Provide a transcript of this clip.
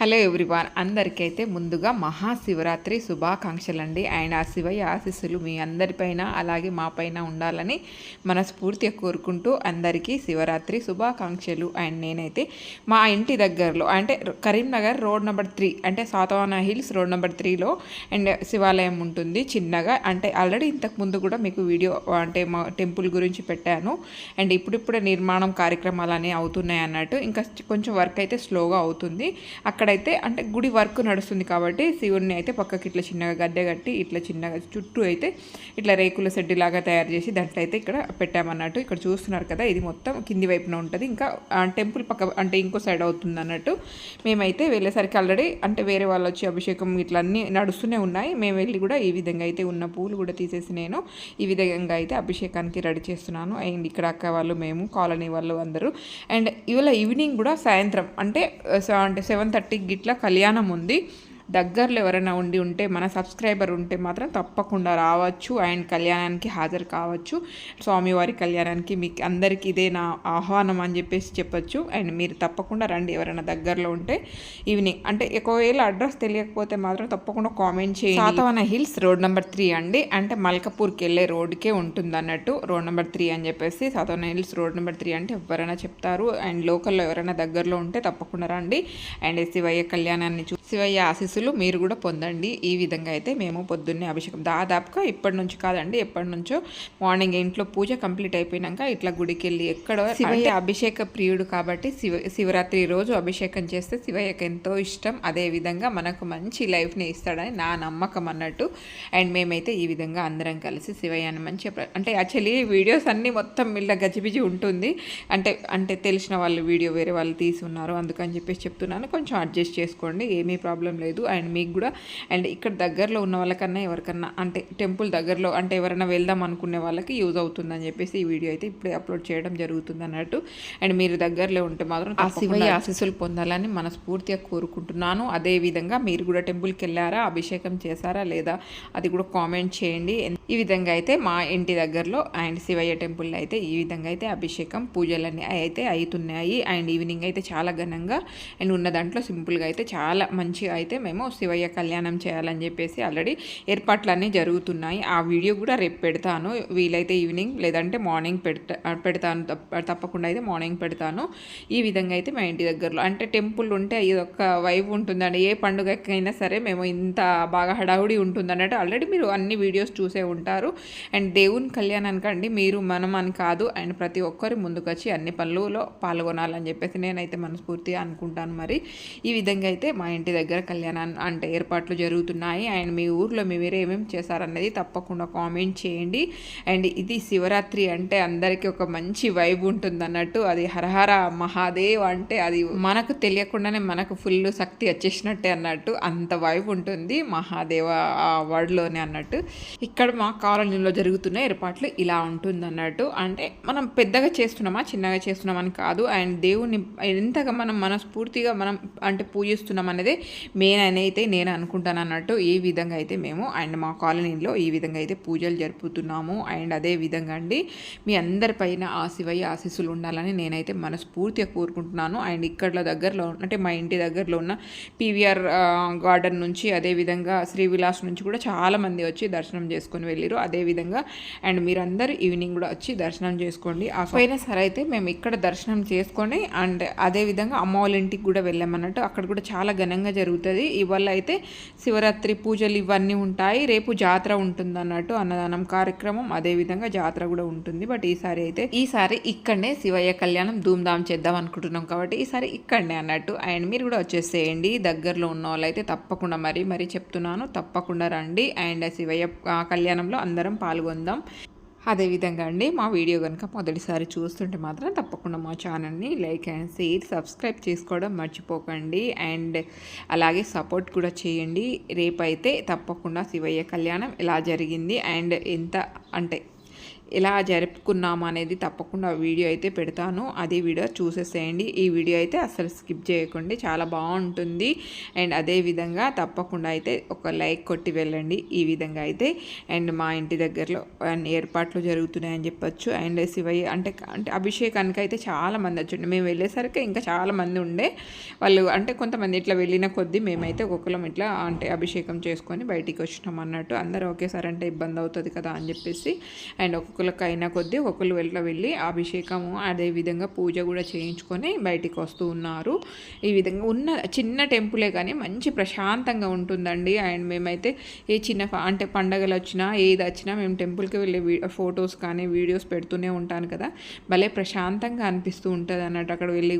Hello everyone అందరికైతే ముందుగా మహాశివరాత్రి శుభాకాంక్షలు అండి అండ్ ఆ శివయ్య ఆశీస్సులు మీ అందరిపైన అలాగే మా పైన ఉండాలని మనస్ఫూర్తిగా కోరుకుంటూ అందరికీ శివరాత్రి శుభాకాంక్షలు. అండ్ నేనైతే మా ఇంటి దగ్గరలో అంటే కరీంనగర్ రోడ్ నెంబర్ త్రీ అంటే సాతవాన హిల్స్ రోడ్ నెంబర్ త్రీలో అండ్ శివాలయం ఉంటుంది చిన్నగా. అంటే ఆల్రెడీ ఇంతకు ముందు కూడా మీకు వీడియో అంటే మా టెంపుల్ గురించి పెట్టాను. అండ్ ఇప్పుడిప్పుడే నిర్మాణం కార్యక్రమాలు అనేవి అవుతున్నాయి అన్నట్టు. ఇంకా కొంచెం వర్క్ అయితే స్లోగా అవుతుంది. అక్కడ అక్కడైతే అంటే గుడి వర్క్ నడుస్తుంది కాబట్టి శివుడిని అయితే పక్కకి ఇట్లా చిన్నగా గద్దె కట్టి ఇట్లా చిన్నగా చుట్టూ అయితే ఇట్లా రేకుల సెడ్డి లాగా తయారు చేసి దాంట్లో అయితే ఇక్కడ పెట్టామన్నట్టు ఇక్కడ చూస్తున్నారు కదా. ఇది మొత్తం కింది వైపున ఉంటుంది. ఇంకా టెంపుల్ పక్క అంటే ఇంకో సైడ్ అవుతుంది అన్నట్టు మేమైతే వెళ్ళేసరికి ఆల్రెడీ అంటే వేరే వాళ్ళు వచ్చి అభిషేకం ఇట్లా అన్నీ నడుస్తూనే ఉన్నాయి. మేము వెళ్ళి కూడా ఈ విధంగా అయితే ఉన్న పూలు కూడా తీసేసి నేను ఈ విధంగా అయితే అభిషేకానికి రెడీ చేస్తున్నాను. అండ్ ఇక్కడ అక్క వాళ్ళు మేము కాలనీ వాళ్ళు అందరూ. అండ్ ఇవాళ ఈవినింగ్ కూడా సాయంత్రం అంటే అంటే సెవెన్ థర్టీ గిట్ల కళ్యాణం ఉంది. దగ్గరలో ఎవరైనా ఉండి ఉంటే మన సబ్స్క్రైబర్ ఉంటే మాత్రం తప్పకుండా రావచ్చు. అండ్ కళ్యాణానికి హాజరు కావచ్చు. స్వామివారి కళ్యాణానికి మీకు అందరికీ ఇదే నా ఆహ్వానం అని చెప్పేసి చెప్పొచ్చు. అండ్ మీరు తప్పకుండా రండి ఎవరైనా దగ్గరలో ఉంటే. ఈవినింగ్ అంటే ఒకవేళ అడ్రస్ తెలియకపోతే మాత్రం తప్పకుండా కామెంట్ చేయండి. Satavana hills road number three అండి. అంటే మల్కపూర్కి వెళ్ళే రోడ్కే ఉంటుంది అన్నట్టు రోడ్ నెంబర్ త్రీ అని చెప్పేసి Satavana hills road number three అంటే ఎవరైనా చెప్తారు. అండ్ లోకల్లో ఎవరైనా దగ్గరలో ఉంటే తప్పకుండా రండి. అండ్ శివయ్య కళ్యాణాన్ని చూ శివయ్య ఆశీస్సులు మీరు కూడా పొందండి. ఈ విధంగా అయితే మేము పొద్దున్నే అభిషేకం దాదాపుగా ఇప్పటి నుంచి కాదండి ఎప్పటి నుంచో మార్నింగ్ ఇంట్లో పూజ కంప్లీట్ అయిపోయినాక ఇట్లా గుడికి వెళ్ళి ఎక్కడ శివయ్య అభిషేక ప్రియుడు కాబట్టి శివ శివరాత్రి రోజు అభిషేకం చేస్తే శివయ్యకి ఎంతో ఇష్టం. అదే విధంగా మనకు మంచి లైఫ్ని ఇస్తాడని నా నమ్మకం అన్నట్టు. అండ్ మేమైతే ఈ విధంగా అందరం కలిసి శివయ్యని ప్ర- అంటే యాక్చువల్లీ వీడియోస్ అన్నీ మొత్తం ఇలా గజిబిజి ఉంటుంది. అంటే అంటే తెలిసిన వాళ్ళు వీడియో వేరే వాళ్ళు తీసి ఉన్నారు. అందుకని చెప్పేసి చెప్తున్నాను. కొంచెం అడ్జస్ట్ చేసుకోండి. ఏమీ ప్రాబ్లం లేదు. అండ్ మీకు కూడా అండ్ ఇక్కడ దగ్గరలో ఉన్న వాళ్ళకన్నా ఎవరికన్నా అంటే టెంపుల్ దగ్గరలో అంటే ఎవరైనా వెళ్దాం అనుకునే వాళ్ళకి యూజ్ అవుతుందని చెప్పేసి ఈ వీడియో అయితే ఇప్పుడే అప్లోడ్ చేయడం జరుగుతుంది అన్నట్టు. అండ్ మీరు దగ్గరలో ఉంటే మాత్రం ఆ శివయ్య ఆశీస్సులు పొందాలని మనస్ఫూర్తిగా కోరుకుంటున్నాను. అదే విధంగా మీరు కూడా టెంపుల్కి వెళ్ళారా అభిషేకం చేశారా లేదా అది కూడా కామెంట్ చేయండి. ఈ విధంగా అయితే మా ఇంటి దగ్గరలో అండ్ శివయ్య టెంపుల్లో అయితే ఈ విధంగా అయితే అభిషేకం పూజలన్నీ అయితే అవుతున్నాయి. అండ్ ఈవినింగ్ అయితే చాలా ఘనంగా అండ్ ఉన్న దాంట్లో సింపుల్గా అయితే చాలా మంచిగా అయితే మేము శివయ్య కళ్యాణం చేయాలని చెప్పేసి ఆల్రెడీ ఏర్పాట్లన్నీ జరుగుతున్నాయి. ఆ వీడియో కూడా రేపు పెడతాను. వీలైతే ఈవినింగ్ లేదంటే మార్నింగ్ పెడతా పెడతాను తప్పకుండా అయితే మార్నింగ్ పెడతాను. ఈ విధంగా అయితే మా ఇంటి దగ్గరలో అంటే టెంపుల్ ఉంటే ఇది ఒక వైబ్ ఉంటుందండి. ఏ పండుగకైనా సరే మేము ఇంత బాగా హడావుడి ఉంటుంది అన్నట్టు ఆల్రెడీ మీరు అన్ని వీడియోస్ చూసే ఉంటారు. అండ్ దేవుని కళ్యాణానికి అండి మీరు మనం అని కాదు. అండ్ ప్రతి ఒక్కరు ముందుకొచ్చి అన్ని పనులలో పాల్గొనాలని చెప్పేసి నేనైతే మనస్ఫూర్తిగా అనుకుంటాను మరి. ఈ విధంగా అయితే మా ఇంటి దగ్గర కళ్యాణం అంటే ఏర్పాట్లు జరుగుతున్నాయి. అండ్ మీ ఊర్లో మీ వేరే ఏమేమి చేశారన్నది తప్పకుండా కామెంట్ చేయండి. అండ్ ఇది శివరాత్రి అంటే అందరికీ ఒక మంచి వైబ్ ఉంటుంది అన్నట్టు అది హరహర మహాదేవ్ అంటే అది మనకు తెలియకుండానే మనకు ఫుల్ శక్తి వచ్చేసినట్టే అన్నట్టు అంత వైబ్ ఉంటుంది మహాదేవ ఆ వర్డ్లోనే అన్నట్టు. ఇక్కడ మా కాలనీలో జరుగుతున్న ఏర్పాట్లు ఇలా ఉంటుంది అన్నట్టు అంటే మనం పెద్దగా చేస్తున్నామా చిన్నగా చేస్తున్నామని కాదు. అండ్ దేవుని ఎంతగా మనం మనస్ఫూర్తిగా మనం అంటే పూజిస్తున్నాం అనేది మెయిన్ అని అయితే నేను అనుకుంటాను అన్నట్టు ఈ విధంగా అయితే మేము అండ్ మా కాలనీలో ఈ విధంగా అయితే పూజలు జరుపుతున్నాము. అండ్ అదే విధంగా అండి మీ అందరిపైన ఆ శివయ్య ఆశీస్సులు ఉండాలని నేనైతే మనస్ఫూర్తిగా కోరుకుంటున్నాను. అండ్ ఇక్కడ దగ్గరలో అంటే మా ఇంటి దగ్గరలో ఉన్న పీవీఆర్ గార్డెన్ నుంచి అదే విధంగా శ్రీ విలాస్ నుంచి కూడా చాలా మంది వచ్చి దర్శనం చేసుకొని వెళ్ళారు. అదే విధంగా అండ్ మీరందరూ ఈవినింగ్ కూడా వచ్చి దర్శనం చేసుకోండి. ఆ పైన సరే అయితే మేము ఇక్కడ దర్శనం చేసుకొని అండ్ అదే విధంగా అమ్మ వాళ్ళ ఇంటికి కూడా వెళ్ళామన్నట్టు అక్కడ కూడా చాలా ఘనంగా జరుగుతుంది. ఇవాళ అయితే శివరాత్రి పూజలు ఇవన్నీ ఉంటాయి. రేపు జాతర ఉంటుంది అన్నట్టు అన్నదానం కార్యక్రమం. అదే విధంగా జాతర కూడా ఉంటుంది. బట్ ఈసారి అయితే ఈసారి ఇక్కడనే శివయ్య కళ్యాణం ధూమ్ధామ్ చేద్దాం అనుకుంటున్నాం కాబట్టి ఈసారి ఇక్కడనే అన్నట్టు. అండ్ మీరు కూడా వచ్చేసేయండి. దగ్గరలో ఉన్న వాళ్ళైతే తప్పకుండా మరి మరి చెప్తున్నాను. తప్పకుండా రండి. అండ్ శివయ్య ఆ, కళ్యాణంలో అందరం పాల్గొందాం. అదేవిధంగా అండి మా వీడియో కనుక మొదటిసారి చూస్తుంటే మాత్రం తప్పకుండా మా ఛానల్ని లైక్ అండ్ షేర్ సబ్స్క్రైబ్ చేసుకోవడం మర్చిపోకండి. అండ్ అలాగే సపోర్ట్ కూడా చేయండి. రేపైతే తప్పకుండా శివయ్య కళ్యాణం ఎలా జరిగింది. అండ్ ఎంత అంటే ఎలా జరుపుకున్నాము అనేది తప్పకుండా వీడియో అయితే పెడతాను. అది వీడియో చూసేసేయండి. ఈ వీడియో అయితే అసలు స్కిప్ చేయకండి. చాలా బాగుంటుంది. అండ్ అదే విధంగా తప్పకుండా అయితే ఒక లైక్ కొట్టి వెళ్ళండి. ఈ విధంగా అయితే అండ్ మా ఇంటి దగ్గరలో అన్ని ఏర్పాట్లు జరుగుతున్నాయని చెప్పొచ్చు. అండ్ శివయ్య అంటే అంటే అభిషేకానికి అయితే చాలా మంది మేము వెళ్ళేసరికి ఇంకా చాలామంది ఉండే. వాళ్ళు అంటే కొంతమంది ఇట్లా వెళ్ళిన కొద్దీ మేమైతే ఒక్కొక్కరం ఇట్లా అంటే అభిషేకం చేసుకొని బయటికి వచ్చినాం అన్నట్టు. అందరూ ఒకేసారి అంటే ఇబ్బంది అవుతుంది కదా అని చెప్పేసి అండ్ ఒక్కొక్కరికి అయినా కొద్దీ ఒకళ్ళు వెళ్ళ వెళ్ళి అభిషేకము అదే విధంగా పూజ కూడా చేయించుకొని బయటికి వస్తూ ఉన్నారు. ఈ విధంగా ఉన్న చిన్న టెంపులే కానీ మంచి ప్రశాంతంగా ఉంటుందండి. అండ్ మేమైతే ఏ చిన్న అంటే పండగలు వచ్చినా ఏది వచ్చినా మేము టెంపుల్కి వెళ్ళే ఫొటోస్ కానీ వీడియోస్ పెడుతూనే ఉంటాను కదా. భలే ప్రశాంతంగా అనిపిస్తూ ఉంటుంది అన్నట్టు అక్కడ వెళ్ళి